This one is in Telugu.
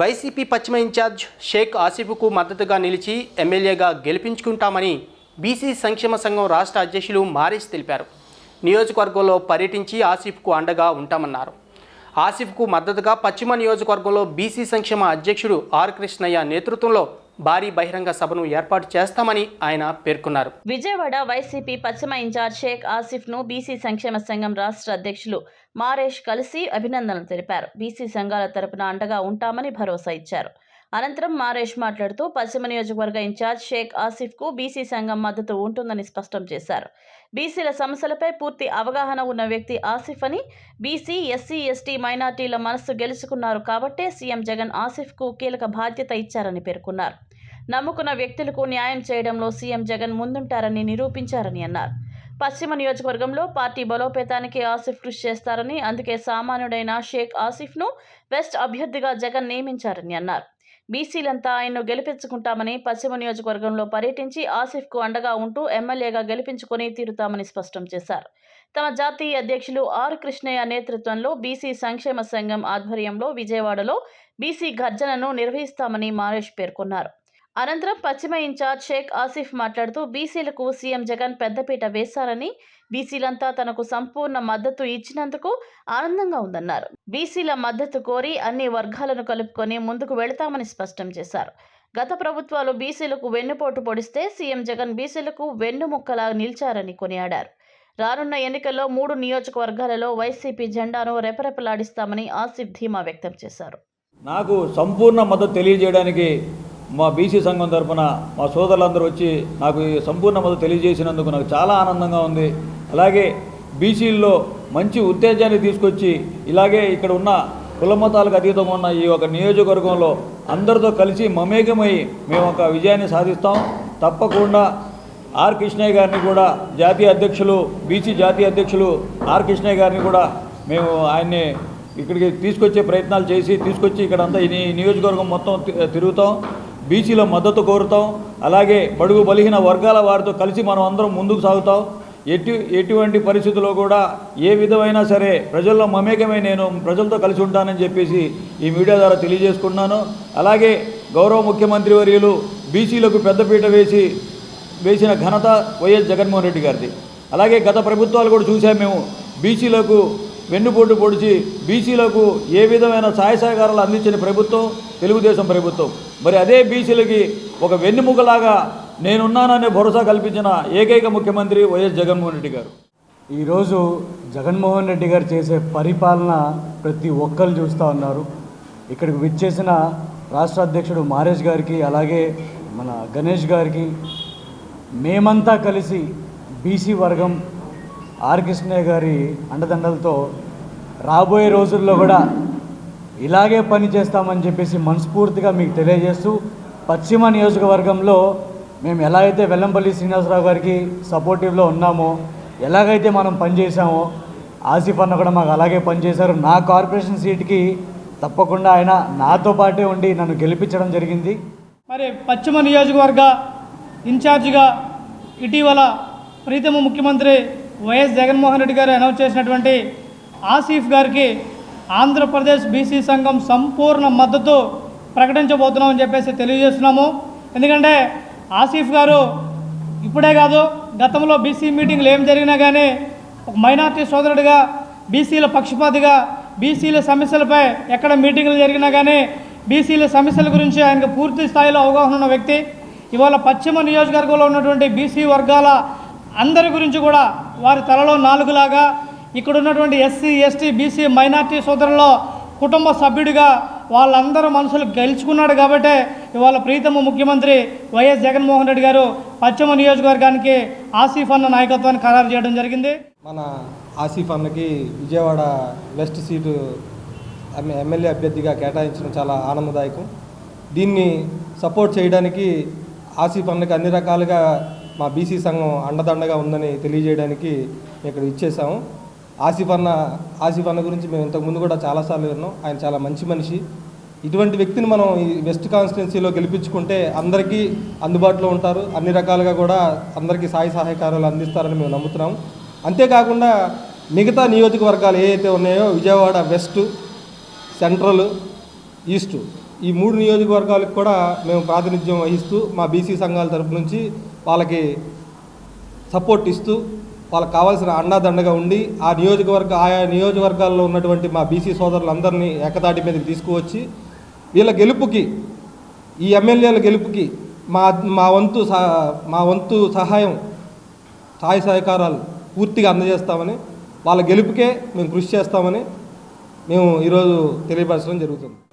వైసీపీ పశ్చిమ ఇన్ఛార్జ్ షేక్ ఆసిఫ్కు మద్దతుగా నిలిచి ఎమ్మెల్యేగా గెలిపించుకుంటామని బీసీ సంక్షేమ సంఘం రాష్ట్ర అధ్యక్షులు మారిస్ తెలిపారు. నియోజకవర్గంలో పర్యటించి ఆసిఫ్కు అండగా ఉంటామన్నారు. ఆసిఫ్కు మద్దతుగా పశ్చిమ నియోజకవర్గంలో బీసీ సంక్షేమ అధ్యక్షుడు ఆర్ కృష్ణయ్య నేతృత్వంలో భారీ బహిరంగ సభను ఏర్పాటు చేస్తామని ఆయన పేర్కొన్నారు. విజయవాడ వైసీపీ పశ్చిమ ఇన్ఛార్జ్ షేక్ ఆసిఫ్ను బీసీ సంక్షేమ సంఘం రాష్ట్ర అధ్యక్షులు మారేష్ కలిసి అభినందనలు తెలిపారు. బీసీ సంఘాల తరపున అండగా ఉంటామని భరోసా ఇచ్చారు. అనంతరం మారేష్ మాట్లాడుతూ పశ్చిమ నియోజకవర్గ ఇన్ఛార్జ్ షేక్ ఆసిఫ్కు బీసీ సంఘం మద్దతు ఉంటుందని స్పష్టం చేశారు. బీసీల సమస్యలపై పూర్తి అవగాహన ఉన్న వ్యక్తి ఆసిఫ్ అని బీసీ ఎస్సీ ఎస్టీ మైనార్టీల మనస్సు గెలుచుకున్నారు కాబట్టే సీఎం జగన్ ఆసిఫ్కు కీలక బాధ్యత ఇచ్చారని పేర్కొన్నారు. నమ్ముకున్న వ్యక్తులకు న్యాయం చేయడంలో సీఎం జగన్ ముందుంటారని నిరూపించారని అన్నారు. పశ్చిమ నియోజకవర్గంలో పార్టీ బలోపేతానికి ఆసిఫ్ కృషి చేస్తారని అందుకే సామాన్యుడైన షేక్ ఆసిఫ్ను బెస్ట్ అభ్యర్థిగా జగన్ నియమించారని అన్నారు. బీసీలంతా ఆయన్ను గెలిపించుకుంటామని పశ్చిమ నియోజకవర్గంలో పర్యటించి ఆసిఫ్కు అండగా ఉంటూ ఎమ్మెల్యేగా గెలిపించుకొని తీరుతామని స్పష్టం చేశారు. తమ జాతీయ అధ్యక్షులు ఆర్ కృష్ణయ్య నేతృత్వంలో బీసీ సంక్షేమ సంఘం ఆధ్వర్యంలో విజయవాడలో బీసీ గర్జనను నిర్వహిస్తామని మారేష్ పేర్కొన్నారు. అనంతరం పశ్చిమ ఇన్ఛార్జ్ షేక్ ఆసిఫ్ మాట్లాడుతూ బీసీలకు సీఎం జగన్ పెద్దపీట వేశారని బీసీలంతా తనకు సంపూర్ణ మద్దతు ఇచ్చినందుకు ఆనందంగా ఉందన్నారు. బీసీల మద్దతు కోరి అన్ని వర్గాలను కలుపుకొని ముందుకు వెళతామని స్పష్టం చేశారు. గత ప్రభుత్వాలు బీసీలకు వెన్నుపోటు పొడిస్తే సీఎం జగన్ బీసీలకు వెన్నుముక్కలా నిలిచారని కొనియాడారు. రానున్న ఎన్నికల్లో మూడు నియోజకవర్గాలలో వైసీపీ జెండాను రెపరెపలాడిస్తామని ఆసిఫ్ ధీమా వ్యక్తం చేశారు. నాకు సంపూర్ణ మద్దతు తెలియజేయడానికి మా బీసీ సంఘం తరఫున మా సోదరులందరూ వచ్చి నాకు ఈ సంపూర్ణ మద్దతు తెలియజేసినందుకు నాకు చాలా ఆనందంగా ఉంది. అలాగే బీసీల్లో మంచి ఉత్తేజాన్ని తీసుకొచ్చి ఇలాగే ఇక్కడ ఉన్న కులమతాలకు అతీతంగా ఉన్న ఈ ఒక నియోజకవర్గంలో అందరితో కలిసి మమేకమై మేము ఒక విజయాన్ని సాధిస్తాం. తప్పకుండా ఆర్ కృష్ణయ్య గారిని కూడా జాతీయ అధ్యక్షులు బీసీ జాతీయ అధ్యక్షులు ఆర్ కృష్ణయ్య గారిని కూడా మేము ఆయన్ని ఇక్కడికి తీసుకొచ్చే ప్రయత్నాలు చేసి తీసుకొచ్చి ఇక్కడ అంతా ఈ నియోజకవర్గం మొత్తం తిరుగుతాం. బీసీలో మద్దతు కోరుతాం. అలాగే బడుగు బలిహీన వర్గాల వారితో కలిసి మనం అందరం ముందుకు సాగుతాం. ఎటు ఎటువంటి పరిస్థితుల్లో కూడా ఏ విధమైనా సరే ప్రజల్లో మమేకమై నేను ప్రజలతో కలిసి ఉంటానని చెప్పేసి ఈ మీడియా ద్వారా తెలియజేసుకున్నాను అలాగే గౌరవ ముఖ్యమంత్రి వర్యులు బీసీలకు పెద్దపీట వేసి వేసిన ఘనత వైఎస్ జగన్మోహన్ రెడ్డి గారిది. అలాగే గత ప్రభుత్వాలు కూడా చూసాం మేము. బీసీలకు వెన్నుపోటు పొడిచి బీసీలకు ఏ విధమైన సహాయ సహకారాలు అందించిన ప్రభుత్వం తెలుగుదేశం ప్రభుత్వం. మరి అదే బీసీలకి ఒక వెన్నుముకలాగా నేనున్నాననే భరోసా కల్పించిన ఏకైక ముఖ్యమంత్రి వైఎస్ జగన్మోహన్ రెడ్డి గారు. ఈరోజు జగన్మోహన్ రెడ్డి గారు చేసే పరిపాలన ప్రతి ఒక్కరు చూస్తూ ఉన్నారు. ఇక్కడికి విచ్చేసిన రాష్ట్ర అధ్యక్షుడు మారేష్ గారికి అలాగే మన గణేష్ గారికి మేమంతా కలిసి బీసీ వర్గం ఆర్ కృష్ణయ్య గారి అండదండలతో రాబోయే రోజుల్లో కూడా ఇలాగే పని చేస్తామని చెప్పేసి మనస్ఫూర్తిగా మీకు తెలియజేస్తూ పశ్చిమ నియోజకవర్గంలో మేము ఎలా అయితే వెల్లంపల్లి శ్రీనివాసరావు గారికి సపోర్టివ్లో ఉన్నామో ఎలాగైతే మనం పనిచేసామో ఆసిఫ్ అన్న కూడా మాకు అలాగే పనిచేశారు నా కార్పొరేషన్ సీట్కి తప్పకుండా ఆయన నాతో పాటే ఉండి నన్ను గెలిపించడం జరిగింది. మరి పశ్చిమ నియోజకవర్గ ఇన్ఛార్జిగా ఇటీవల ప్రీతమ ముఖ్యమంత్రి వైఎస్ జగన్మోహన్ రెడ్డి గారు అనౌన్స్ చేసినటువంటి ఆసిఫ్ గారికి ఆంధ్రప్రదేశ్ బీసీ సంఘం సంపూర్ణ మద్దతు ప్రకటించబోతున్నామని చెప్పేసి తెలియజేస్తున్నాము. ఎందుకంటే ఆసిఫ్ గారు ఇప్పుడే కాదు గతంలో బీసీ మీటింగ్లు ఏం జరిగినా కానీ ఒక మైనార్టీ సోదరుడిగా బీసీల పక్షపాతిగా బీసీల సమస్యలపై ఎక్కడ మీటింగ్లు జరిగినా కానీ బీసీల సమస్యల గురించి ఆయనకు పూర్తి స్థాయిలో అవగాహన ఉన్న వ్యక్తి. ఇవాళ పశ్చిమ నియోజకవర్గంలో ఉన్నటువంటి బీసీ వర్గాల అందరి గురించి కూడా వారి తలలో నాలుగులాగా ఇక్కడ ఉన్నటువంటి ఎస్సీ ఎస్టీ బీసీ మైనార్టీ సోదరుల్లో కుటుంబ సభ్యుడిగా వాళ్ళందరూ మనసులు గెలుచుకున్నాడు కాబట్టే ఇవాళ ప్రీతమ ముఖ్యమంత్రి వైఎస్ జగన్మోహన్ రెడ్డి గారు పశ్చిమ నియోజకవర్గానికి ఆసిఫ్ అన్న నాయకత్వాన్ని ఖరారు చేయడం జరిగింది. మన ఆసిఫ్ అన్నకి విజయవాడ వెస్ట్ సీటు ఎమ్మెల్యే అభ్యర్థిగా కేటాయించడం చాలా ఆనందదాయకం. దీన్ని సపోర్ట్ చేయడానికి ఆసిఫ్ అన్నకి అన్ని రకాలుగా మా బీసీ సంఘం అండదండగా ఉందని తెలియజేయడానికి ఇక్కడ ఇచ్చేసాము ఆసిఫ్ అన్న ఆసిఫ్ అన్న గురించి మేము ఇంతకుముందు కూడా చాలాసార్లు విన్నాం. ఆయన చాలా మంచి మనిషి. ఇటువంటి వ్యక్తిని మనం ఈ వెస్ట్ కాన్స్టిట్యున్సీలో గెలిపించుకుంటే అందరికీ అందుబాటులో ఉంటారు. అన్ని రకాలుగా కూడా అందరికీ సాయి సహాయకారాలు అందిస్తారని మేము నమ్ముతున్నాం. అంతేకాకుండా మిగతా నియోజకవర్గాలు ఏవైతే ఉన్నాయో విజయవాడ వెస్ట్ సెంట్రల్ ఈస్టు ఈ మూడు నియోజకవర్గాలకు కూడా మేము ప్రాతినిధ్యం వహిస్తూ మా బీసీ సంఘాల తరపు నుంచి వాళ్ళకి సపోర్ట్ ఇస్తూ వాళ్ళకి కావాల్సిన అండాదండగా ఉండి ఆ నియోజకవర్గ ఆయా నియోజకవర్గాల్లో ఉన్నటువంటి మా బీసీ సోదరులందరినీ ఏకతాటి మీదకి తీసుకువచ్చి వీళ్ళ గెలుపుకి ఈ ఎమ్మెల్యేల గెలుపుకి మా మా వంతు మా వంతు సహాయం సహాయ సహకారాలు పూర్తిగా అందజేస్తామని వాళ్ళ గెలుపుకే మేము కృషి చేస్తామని మేము ఈరోజు తెలియపరచడం జరుగుతుంది.